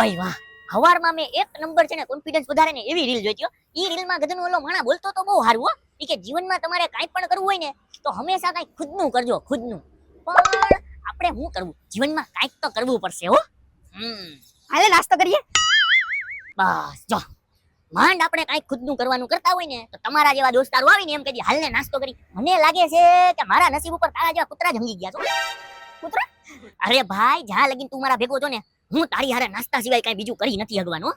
ભાઈ, વાહ. હવારમાં મેં એક નંબર છે ને કોન્ફિડન્સ વધારે ને એવી રીલ જોઈતી ઈ રીલમાં ગધનો ઓલો માણા બોલતો તો બહુ સારું હો. ઈ કે જીવનમાં તમારે કાંઈ પણ કરવું હોય ને, તો હંમેશા કાંઈક ખુદનું કરજો, ખુદનું. પણ આપણે શું કરવું? જીવનમાં કાંઈક તો કરવું પડશે હો. હાલે, નાસ્તો કરીએ? બસ, જો. માંડ આપણે કાંઈક ખુદનું કરવાનું કરતા હોય ને, તો તમારા જેવા દોસ્તારો આવીને એમ કહી હાલને નાસ્તો કરી. મને લાગે છે કે મારા નસીબ ઉપર તારા જેવા કૂતરા જમી ગયા છો. કૂતરા? અરે ભાઈ, જ્યાં લગીન તું મારા ભેગો છો ને હું તારી હારે નાસ્તા સિવાય કઈ બીજું કરી નથી હગવાનો હો.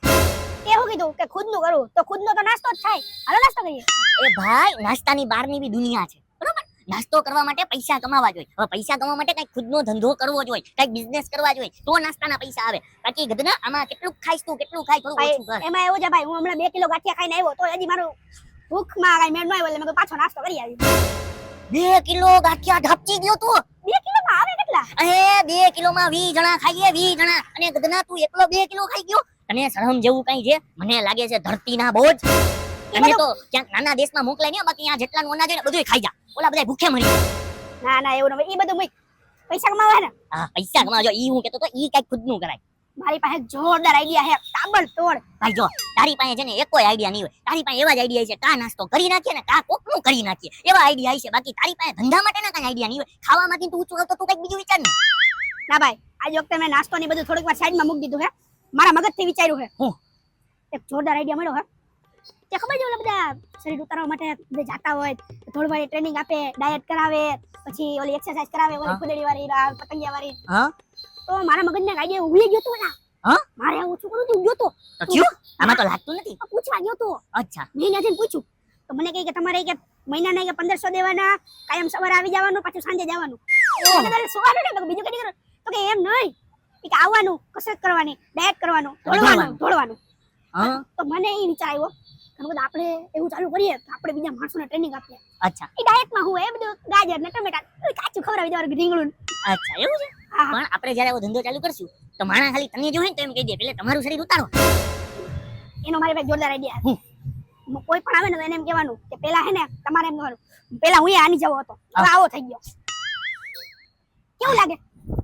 એવું કીધું કે ખુદનું કરું તો ખુદનો તો નાસ્તો જ થાય. હાલો નાસ્તો કરીએ. એ ભાઈ નાસ્તાની બહારની બી દુનિયા છે બરોબર? નાસ્તો કરવા માટે પૈસા કમાવા જોઈએ. હવે પૈસા કમાવા માટે કંઈક ખુદનો ધંધો કરવો જોઈએ કંઈક બિઝનેસ કરવા જોઈએ તો નાસ્તાના પૈસા આવે. બાકી ગધના આમાં કેટલું ખાઈશ તું કેટલું ખાય થોડું ઓછું કર. એમાં એવું છે ભાઈ હું હમણાં બે કિલો ગાંઠિયા ખાઈને આવ્યો તો હજી મારું ભૂખમાં કઈ મેળ ન આવ્યો એટલે મેં પાછો નાસ્તો કરી આવી. બે કિલો ગાંઠિયા ઢાપચી ગયો તું. બે કિલોમાં આવે કેટલા? અહે બે કિલોમાં વી જણા ખાઈએ વી જણા. અને ગદના તું એકલો બે કિલો ખાઈ ગયો? તને શરમ જેવું કઈ છે? મને લાગે છે ધરતીના બોજ. તને તો ક્યાંક નાના દેશમાં મોકલાય નહીં બાકી અહીંયા જેટલાનું અનાજ હોય ને બધું ખાઈ જા. ઓલા બધા ભૂખે મરી. ના ના એવું નહીં એ બધું મૂક. પૈસા કમાવા ને. હા પૈસા કમાજો ઈ હું કેતો તો ઈ કઈ ખુદનું કરાય. મારી પાસે જોરદાર આઈડિયા હે તાબડ તોડ ભાઈ જો તારી પાસે છે ને એકોય આઈડિયા નહીં હોય. તારી પાસે એવા જ આઈડિયા છે કા નાસ્તો કરી નાખીએ ને કા કોકનું કરી નાખીએ. એવા આઈડિયા છે બાકી તારી પાસે ધંધા માટેના કઈ આઈડિયા નહીં હોય. ખાવામાંથી તું ઊંચું આવતો તું કંઈક બીજું વિચાર ને. ના ભાઈ આજ વખતે મેં નાસ્તો ને બધું થોડીક વાર સાઈડમાં મૂકી દીધું હે. મારા મગજથી વિચાર્યું હે. હું? એક જોરદાર આઈડિયા મળ્યો હે. તે ખબર છે બધા શરીર ઉતારવા માટે જે જાતા હોય તો થોડી વાર ટ્રેનિંગ આપે ડાયટ કરાવે પછી ઓલી એક્સરસાઇઝ કરાવે ઓલી. કુદડી વાળી પતંગિયા વાળી હા? તો મારા મગજને એક આઈડિયા ઉગલી ગયો તો ના હા? મારે આવું છું કરું ગયો તો. તો આમાં તો લાગતું નથી. પૂછવા ગયો તો. અચ્છા. મેં જઈને પૂછ્યું તો મને કહે કે તમારે કે મહિનાના કે પંદરસો દેવાના કાયમ સવારે આવી જવાનું પાછું સાંજે જવાનું. તમારે સુવાનું ને બીજું કઈ નહીં તો કે એમ નહીં. કે આવવાનું કસરત કરવાની ડાયટ કરવાનું દોડવાનું દોડવાનું. તો મને એ વિચાર આવ્યો મતલબ આપણે એવું ચાલુ કરીએ તો આપણે બીજા માણસોને ટ્રેનિંગ આપીએ. અચ્છા. એ ડાયટમાં હું એ બધું ગાજર ને ટમેટા કાચું ખવડાવી દેવાનું રીંગણું અચ્છા એવું છે? પણ આપણે જ્યારે આવો ધંધો ચાલુ કરશું તો માણા ખાલી તને જોવે ને તો એમ કહી દે પેલે તમારું શરીર ઉતારો. એનો મારી પાસે જોરદાર આઈડિયા કોઈ પણ આવે ને એને એમ કહેવાનું કે પેલા હે ને તમારે એમ કહેવાનું પેલા હું આની જવો હતો. આવો થઈ ગયો. કેવું લાગે?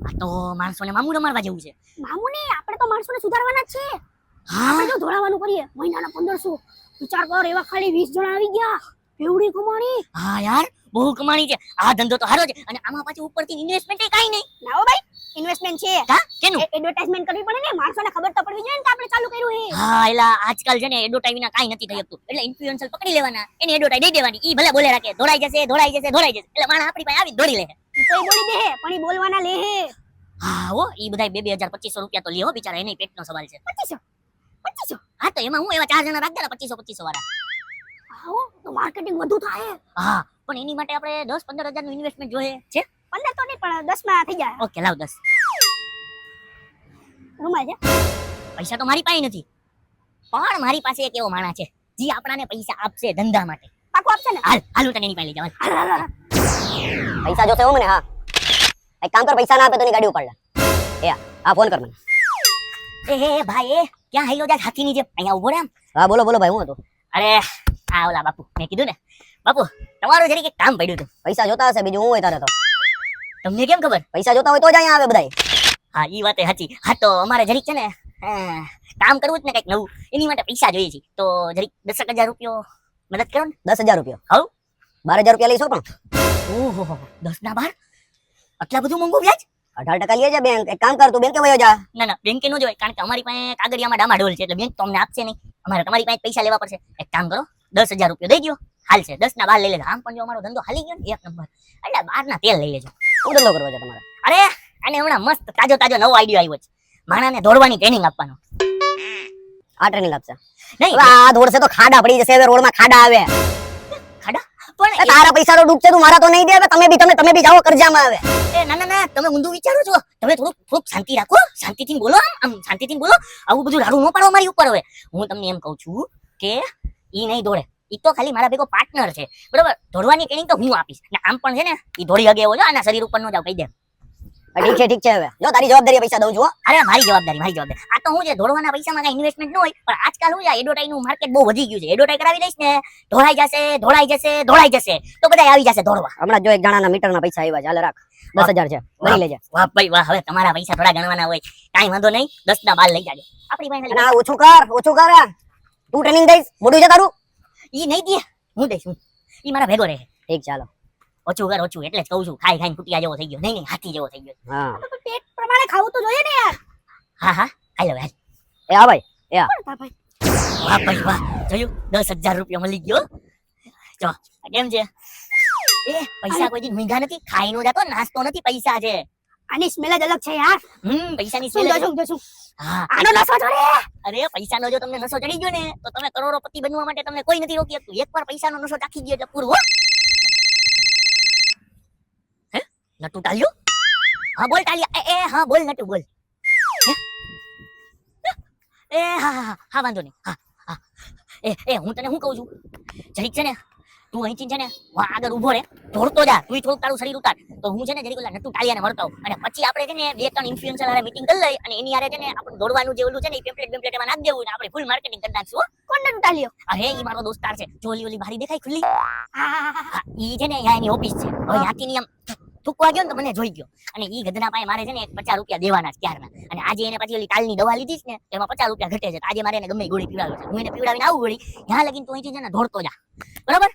આ તો માણસોને મામું રમાડવા જેવું છે. મામુ ને આપણે તો માણસોને સુધારવાના જ છે આપણે જો ધોળાવાનું કરીએ. મહિનાના પંદરસો. વિચાર કર એવા ખાલી વીસ જણા આવી ગયા. એવડી કમાણી. હા યાર બહુ કમાણી છે. આ ધંધો તો સારો છે. અને આમાં પાછું ઉપરથી ઇન્વેસ્ટમેન્ટ કાઈ નહીં. ના ભાઈ ઇન્વેસ્ટમેન્ટ છે. હા? કેનું? એડવર્ટાઇઝમેન્ટ કરવી પડે ને. માણસોને ખબર તો પડવી જોઈએ ને કે આપણે ચાલુ કર્યું છે હા એલા આજકાલ છે ને એડવર્ટાઇઝ વિના કાઈ નથી થઈ શકતું. એટલે ઇન્ફ્લુએન્સર પકડી લેવાના. એને એડવર્ટાઇઝ દઈ દેવાની. ઈ ભલે બોલે રાખે ધોળાઈ જશે ધોળાઈ જશે ધોળાઈ જશે. એટલે માણસ આપણી પાસે આવી દોડી લે. ઈ તો બોલી દે પણ ઈ બોલવાના લે હા. હો ઈ બધા બે બે હજાર પચીસો રૂપિયા તો લે હો બિચારા એને પેટનો સવાલ છે. પચીસો? પચીસો. હા તો એમાં હું એવા ચાર જણા રાખતા પચીસો પચીસો વાળા. આવો તો માર્કેટિંગ વધુ થાય. હા પણ એની માટે આપણે દસ પંદર હજારનું ઇન્વેસ્ટમેન્ટ જોઈએ. છે? પંદર તો નહીં પણ દસમાં થઈ જાય. ઓકે લાવ દસ. રૂમાલ છે. પૈસા તો મારી પાસે નથી. પણ મારી પાસે એક એવો માણસ છે જે આપણાને પૈસા આપશે ધંધા માટે. પાકો આપશે ને? હાલ હાલ હું તને એની પાસે લઈ હાલ. પૈસા જોશે હું મને હા. એક કામ કર પૈસા ના આપે તો એની ગાડી ઉપાડ લે. એ આ ફોન કર મને. એ ભાઈ ક્યાં હેલો જા હાથીની જેમ. અહીંયા ઊભો રે હા બોલો બોલો ભાઈ હું હતો? અરે આ ઓલા બાપુ મેં કીધું ને બાપુ તમારું જરી કે કામ પડ્યું હતું. પૈસા જોતા હશે બીજું હું હોય તારે તો? તમને કેમ ખબર? પૈસા જોતા હોય તો જ અહીંયા આવે બધાય. હા ઈ વાત સાચી. હા તો અમારે જરીક છે ને કામ કરવું જ ને કંઈક નવું. એની માટે પૈસા જોઈએ છે. તો જરીક દસ હજાર રૂપિયો મદદ કરો ને. દસ હજાર રૂપિયા? હઉ. બાર હજાર રૂપિયા લઈશો પણ? ઓહો દસ ના બાર? આટલા બધું મોંઘું વ્યાજ? અઢાર ટકા લઈએ છે બેંક. એક કામ કર તું બેંકે વયો જા. ના ના બેંકે નો જોય કારણ કે અમારી પાસે કાગળિયામાં ડામાડોલ છે એટલે બેંક તો અમને આપશે નહીં. અમારે તમારી પાસે પૈસા લેવા પડશે. એક કામ કરો દસ હજાર રૂપિયા દઈ દો હાલ છે દસ ના બાર લઈ લેજો. આમ પણ જો અમારો ધંધો હાલી ગયો ને એક નંબર. એટલે બાર ના તેલ લઈ લેજો. શું ધંધો કરવો છે તમારે? અરે અને હમણાં મસ્ત તાજો તાજો નવો આઈડિયો આવ્યો છે. માણાને દોડવાની ટ્રેનિંગ આપવાનો. આ ટ્રેનિંગ આપશે. નહીં. આ દોડશે તો ખાડા પડી જશે હવે રોડમાં ખાડા આવે. પણ એ તારા પૈસા તો ડૂબશે તું મારા તો નહીં દે હવે તમે બી તમે તમે બી જાઓ કરજામાં આવે એ ના ના ના તમે ઊંધું વિચારો છો. તમે થોડુંક થોડુંક શાંતિ રાખો શાંતિથી બોલો આમ શાંતિથી બોલો. આવું બધું રાડું ન પાડો મારી ઉપર હવે. હું તમને એમ કહું છું કે ઈ નહીં દોડે. ઈ તો ખાલી મારા ભેગો પાર્ટનર છે. બરોબર? દોડવાની ટ્રેનિંગ તો હું આપીશ. ને આમ પણ છે ને ઈ દોડી હગે એવો છે આના શરીર ઉપર નો જાવ કહી દે. ઠીક છે ઠીક છે હવે. જો તારી જવાબદારી પૈસા દઉં છું અરે મારી જવાબદારી મારી જવાબદારી. આ તો હું છે ધોળવાના પૈસામાં કઈ ઇન્વેસ્ટમેન્ટ ન હોય પણ આજકાલ હું છે એડવર્ટાઈઝનું માર્કેટ બહુ વધી ગયું છે. એડવર્ટાઈઝ કરાવી દઈશ ને ધોળાઈ જશે ધોળાઈ જશે ધોળાઈ જશે. તો બધા આવી જશે ધોળવા હમણાં જો એક જણાના મીટરના પૈસા આવ્યા છે હાલે રાખ. દસ હજાર છે લઈ લેજે. વાહ ભાઈ વાહ હવે તમારા પૈસા થોડા ગણવાના હોય. કાઈ વાંધો નહીં દસ ના બાર લઈ જાજો. આપણી પાસે ના ઓછું કર ઓછું કર તું ટ્રેનિંગ દઈશ મોડું છે તારું? ઈ નહીં દે હું દઈશ હું. ઈ મારા ભેગો રહે. ઠીક ચાલો. ઓછું કર ઓછું એટલે જ કહું છું. ખાઈ ખાઈને કુટિયા જેવો થઈ ગયો. નહીં નહીં હાથી જેવો થઈ ગયો હા. પેટ પ્રમાણે ખાવું તો જોઈએ ને યાર. હા હા. હાલો હાલ. એ આ ભાઈ એ આ. ભાઈ? વાહ ભાઈ વાહ. જોયું? દસ હજાર રૂપિયા મળી ગયો. જો કેમ છે? એ પૈસા કોઈ દી મીંઘા નથી? ખાઈ નો જતો નાસ્તો નથી પૈસા છે. આની સ્મેલ જ અલગ છે યાર. હમ પૈસાની ની સ્મેલ જોશું જોશું? હા. આનો નસો ચડે અરે પૈસાનો જો તમને નસો ચડી ગયો ને તો તમે કરોડોપતિ બનવા માટે તમને કોઈ નથી રોકી શકતું એકવાર પૈસાનો નસો ચાખી ગયો એટલે પૂરું હો. હે નટુ ટાલ્યો? હા બોલ ટાલિયા. એ, હા બોલ નટુ બોલ. એ હા હા હા વાંધો નહીં. હા હા. એ એ હું તને શું કહું છું? જરીક છે ને તું અહીંથી છે ને આગળ ઊભો રે દોડતો જા. તું થોડું તારું શરીર ઉતાર. તો હું છે ને જરીક ઓલા નટુ ટાળિયાને મળતો અને પછી આપણે છે ને બે ત્રણ ઇન્ફ્લુએન્સર હારે મીટિંગ કરી લઈ અને એની હારે છે ને આપણે દોડવાનું જે ઓલું છે ને એ પેમ્પલેટ બેમ્પલેટ એમાં નાખી દેવું. ને આપણે ફૂલ માર્કેટિંગ કરી નાખશું. કોણ નટુ ટાલ્યો? અરે એ મારો દોસ્તાર છે. જોલી ઓલી બારી દેખાય ખુલ્લી? હા હા હા ઈ છે ને અહીંયા એની ઓફિસ છે. હવે ત્યાંથી ની આમ થૂકવા ગયો ને તો મને જોઈ ગયો. અને એ ગધના પાસે મારે છે ને એક પચાસ રૂપિયા દેવાના છે ત્યારના. અને આજે એને પછી ઓલી કાલની દવા લીધી છે ને એમાં પચાસ રૂપિયા ઘટે છે. આજે મારે એને ગમે ગોળી પીવડાવી છે. હું એને પીવડાવીને આવું ગોળી ત્યાં લગીને તું અહીંથી છે ને દોડતો જા. બરાબર?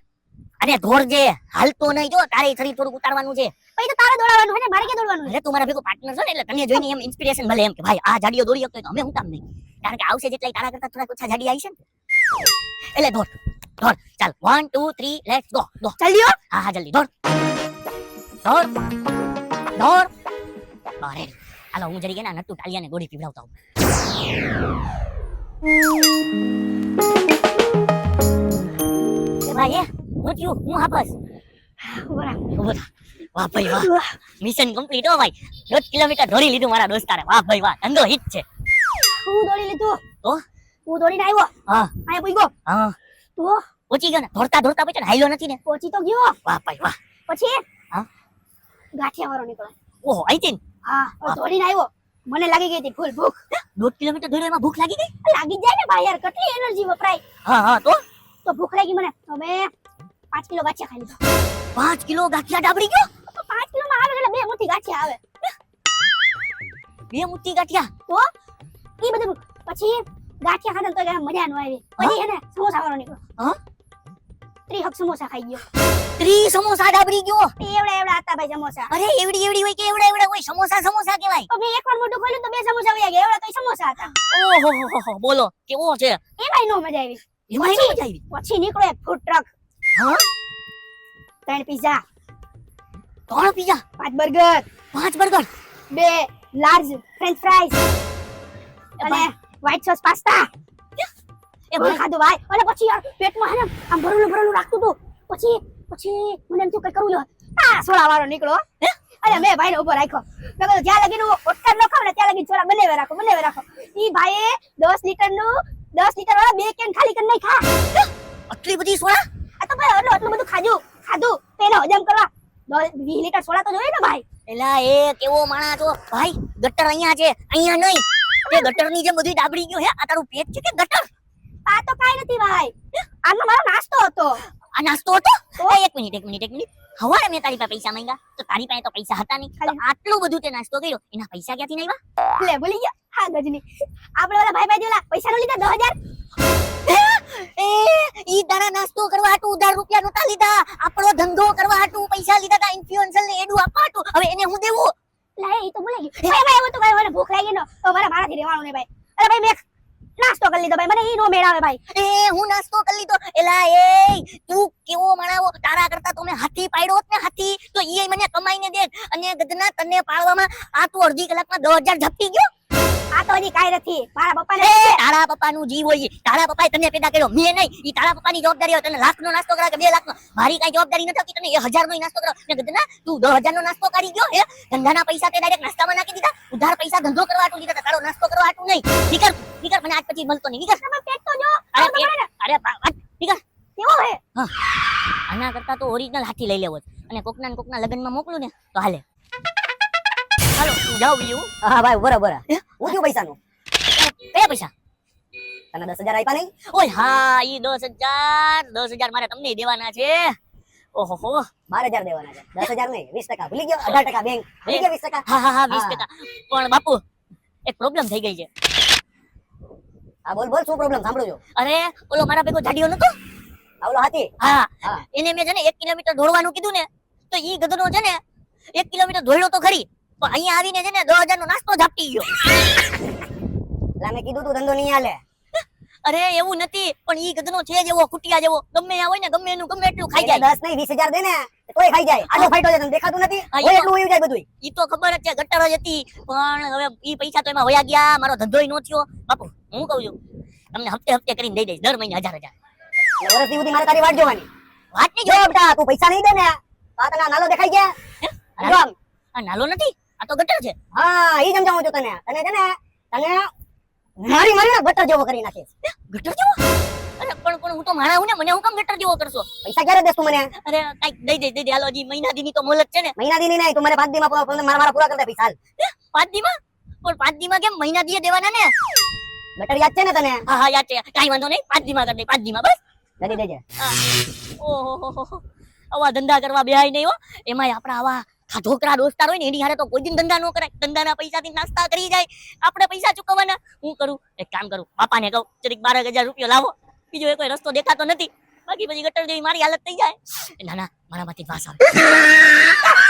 અને દોડજે હાલતો નહીં. જો તારે શરીર થોડું ઉતારવાનું છે. પછી તો તારે દોડાવવાનું છે મારે કે દોડવાનું છે? અરે તું મારા ભેગો પાર્ટનર છો ને એટલે તને જોઈને એમ ઇન્સ્પિરેશન મળે એમ કે ભાઈ આ જાડીઓ દોડી શકતો તો અમે હું કામ નહીં. કારણ કે આવશે જેટલા તારા કરતા થોડા ઓછા જાડી આવી છે ને. એટલે દોડ દોડ. ચાલ one two three let's go દો. જલ્દી હા હા જલ્દી દોડ. દોડ દોડ બારે હાલો હું જરી ગયા નટુ ટાલિયાને ગોળી પીવડાવતા હું ભાઈ હું થયું? હું હાપસ? વાહ ભાઈ વાહ. મિશન કમ્પ્લીટ હો ભાઈ. દોઢ કિલોમીટર દોડી લીધું મારા દોસ્તારે. વાહ ભાઈ વાહ. ધંધો હિટ છે. હું દોડી લીધું. તો? હું દોડીને આવ્યો. હા. અહીંયા પૂગ્યો. હા. તો? પહોંચી ગયો ને? દોડતા દોડતા પછી હાઈલો નથી ને? પહોંચી તો ગયો. વાહ ભાઈ વાહ. પછી? હા? ગાંઠિયા વાળો નીકળ્યો ઓહો અહીંથી ને? હા હવે વાહ. દોડીને આવ્યો. મને લાગી ગઈ હતી ફૂલ ભૂખ. દોઢ કિલોમીટર દોડ્યો એમાં ભૂખ લાગી ગઈ? લાગી જ જાય ને ભાઈ યાર કેટલી એનર્જી વપરાય. હા હા તો? તો ભૂખ લાગી મને. હવે પાંચ કિલો ગાંઠિયા ખાઈ લીધો. પાંચ કિલો ગાંઠિયા ડાબડી ગયો? તો પાંચ કિલો માં આવે એટલે બે મુઠ્ઠી ગાંઠિયા આવે. બે મુઠ્ઠી ગાંઠિયા? તો ઈ બધું પછી ગાંઠિયા ખાધા ને તો કઈ મજા ન આવી. પછી એને સમોસા વાળો નીકળ્યો. હા? ત્રીહક સમોસા ખાઈ ગયો. ત્રી સમોસા ડાબરી ગયો. એવડા એવડા હતા ભાઈ સમોસા. અરે એવડી એવડી હોય કે એવડા એવડા હોય સમોસા સમોસા કહેવાય. તો મેં એકવાર મોઢું ખોલ્યું તો બે સમોસા વયા ગયા. એવડા તો સમોસા હતા? ઓહો હો બોલો કેવો છે? એમાંય નો મજા આવી. એમાં નો મજા આવી? પછી નીકળ્યો એક ફૂડ ટ્રક હા? ત્રણ પીઝા ત્રણ પીઝા પાંચ બર્ગર પાંચ બર્ગર બે લાર્જ ફ્રેન્ચ ફ્રાઈઝ અને વ્હાઈટ સોસ પાસ્તા એ બધું ખાધો ભાઈ. અને પછી યાર, પેટમાં હે ને આમ ભરેલું ભરેલું રાખતું તું. પછી પછી મને એમ થયું કઈ કરવું આ સોળા વાળો નીકળો, હે? અરે મેં ભાઈને ઊભો રાખ્યો. મેં કીધું, જ્યાં લગીન ઓટકાર ન ખાવ ને ત્યાં લગી છોરા બનાવે રાખો બનાવે રાખો. ઈ ભાઈએ દસ લીટરનું દસ લીટર વાળા બે કેન ખાલી કરી નાખ્યા. આટલી બધી સોડા આ તો ભાઈ એટલું બધું ખાધું ખાધું. પેલો હજમ કરવા દસ, વીસ લીટર સોડા તો જોઈએ ને ભાઈ. એલા, એ કેવો માણા છો? ભાઈ, ગટર અહીંયા છે, અહીંયા નહીં. તે ગટરની જેમ બધું ડાબડી ગયું, હે? આ તારું પેટ છે કે ગટર? આ તો કાઈ નથી ભાઈ. આનો મારો નાસ્તો હતો. આ નાસ્તો હતો? એક મિનિટ એક મિનિટ એક મિનિટ. હવારે મેં તારી પાસે પૈસા માંગ્યા તો તારી પાસે તો પૈસા હતા નહીં. ખાલી આટલું બધું તે નાસ્તો કર્યો એના પૈસા ક્યાંથી નહીં લે ભૂલી ગયા. હા ગજની. આપણે ઓલા ભાઈ ભાઈ જોલા પૈસા નો લીધા દસ એ ઈ તારા નાસ્તો કરવા હાટુ ઉધાર રૂપિયા નોતા લીધા. આપણો ધંધો કરવા હાટુ પૈસા લીધા તા ઇન્ફ્લુએન્સર ને એડું આપવા હાટુ હવે એને હું દેવું? લે એ તો ભૂલી ગયું. ભાઈ ભાઈ એવું તો ભાઈ મને ભૂખ લાગી નો તો મારા મારાથી રહેવાનું નહીં ભાઈ. અરે ભાઈ મેં નાસ્તો કરી લીધો ભાઈ, મને ઈ નો મેળ આવે ભાઈ. એ હું નાસ્તો કરી લીધો. એલા એ તું કેવો મણાવો? તારા કરતા તો હાથી પાડ્યો ને હાથી, તો ઈ મને કમાઈને દે અને ગદના તને પાડવામાં આ તું અડધી કલાકમાં દસ હજાર ઝપટી ગયો. આ તો હજી કાઈ નથી. મારા પપ્પાને તારા પપ્પાનું જીવ હોય તારા પપ્પાએ તને પેદા કર્યો. મેં નહીં. ઈ તારા પપ્પાની જવાબદારી હોય. તને લાખનો નાસ્તો કરાવે કે બે લાખનો? મારી કઈ જવાબદારી નથી કે તને એ હજારનો નાસ્તો કરાવ. ને તું દસ હજારનો નાસ્તો કરી ગયો હે. ધંધાના પૈસા તે ડાયરેક્ટ નાસ્તામાં નાખી દીધા. ઉધાર પૈસા ધંધો કરવા લીધા તારો નાસ્તો કરવા હાટુ નહીં. નીકળ નીકળ. મને આજ પછી મળતો નહીં. નીકળ. તમે પેટ તો જો અરે પેટ- અરે નીકળ. કેવો હે? આના કરતા તો ઓરિજિનલ હાથી લઈ લેવો અને કોકના કોકના લગ્નમાં મોકલું ને તો હાલે. હાલો જાઓ બીજું. હા ભાઈ બરા બરા. હું? થયું પૈસાનું? કયા પૈસા? તને દસ હજાર આપ્યા નહીં? ઓય હા ઈ દસ હજાર દસ હજાર મારે તમને દેવાના છે. ઓહો બાર હજાર દેવાના છે. દસ હજાર નહીં વીસ ટકા. ભૂલી ગયો? અઢાર ટકા બેંક. ભૂલી ગયો વીસ ટકા? હા હા હા વીસ ટકા. પણ બાપુ એક પ્રોબ્લેમ થઈ ગઈ છે. હા બોલ બોલ શું પ્રોબ્લેમ સાંભળું છું અરે ઓલો મારા ભેગો જાડીયો નતો? ઓલો હાથી. હા હા. એને મેં છે ને એક કિલોમીટર દોડવાનું કીધું ને તો ઈ ગધનો છે ને એક કિલોમીટર દોડ્યો તો ખરી. પણ અહીંયા આવીને છે ને દસ હજાર નો નાસ્તો ઝાપટી ગયો મેં કીધું તું ધંધો નહીં હાલે. અરે એવું નથી પણ ઈ ગધનો છે જેવો કુટિયા જેવો. ગમે આ હોય ને ગમે એનું ગમે એટલું ખાઈ જાય. 10 નહીં વીસ હજાર દે ને તોય ખાઈ જાય. આટલો ફાઈટો છે તને દેખાતું નથી? હોય એટલું વયું જાય બધું ઈ તો ખબર જ છે ગટર જ હતી. પણ હવે ઈ પૈસા તો એમાં વયા ગયા મારો ધંધોય નો થયો. બાપુ હું કહું છું તમને હપ્તે હપ્તે કરીને દઈ દઈશ દર મહિને હજાર હજાર. એટલે વર્ષ સુધી મારે તારી વાટ જોવાની. વાત નહીં જો બેટા તું પૈસા નહીં દે ને તો આ તને આ નાલો દેખાઈ ગયા. આ નાલો નથી? આ તો ગટર છે. હા ઈ સમજાવું છું તને. તને છે ને તને મારી મારી ગટર જેવો કરી નાખીશ. ગટર જેવો? અરે પણ પણ હું તો મારા હું ને મને હું કામ ગટર જેવો કરશો? પૈસા ક્યારે દેસ તું મને? અરે કાઈક દઈ દે દઈ દે. હાલો જી મહિના દીની તો મોલત છે ને. મહિના દીની નહીં તું મારે પાંચ દીમાં મારા મારા પૂરા કરી દે પૈસા. પાંચ દીમાં? પણ પાંચ દીમાં કેમ મહિના દીએ દેવાના ને? ગટર યાદ છે ને તને? હા હા યાદ છે. કઈ વાંધો નહીં. પાંચ દીમાં કરી દે પાંચ દીમાં બસ. જલ્દી દેજે. ઓહો આવા ધંધા કરવા બેહાય નહીં હો. એમાંય આપણા આવા ખાધોકરા દોસ્તાર હોય ને એની હારે તો કોઈ દિન ધંધા ન કરાય. ધંધાના પૈસાથી નાસ્તા કરી જાય. આપણે પૈસા ચૂકવવાના. હું કરું? એક કામ કરું. બાપાને કહું, ચરીક બાર હજાર રૂપિયા લાવો. બીજો કોઈ રસ્તો દેખાતો નથી. બાકી પછી ગટર જેવી મારી હાલત થઈ જાય. ના ના, મારામાંથી વાસ આવે.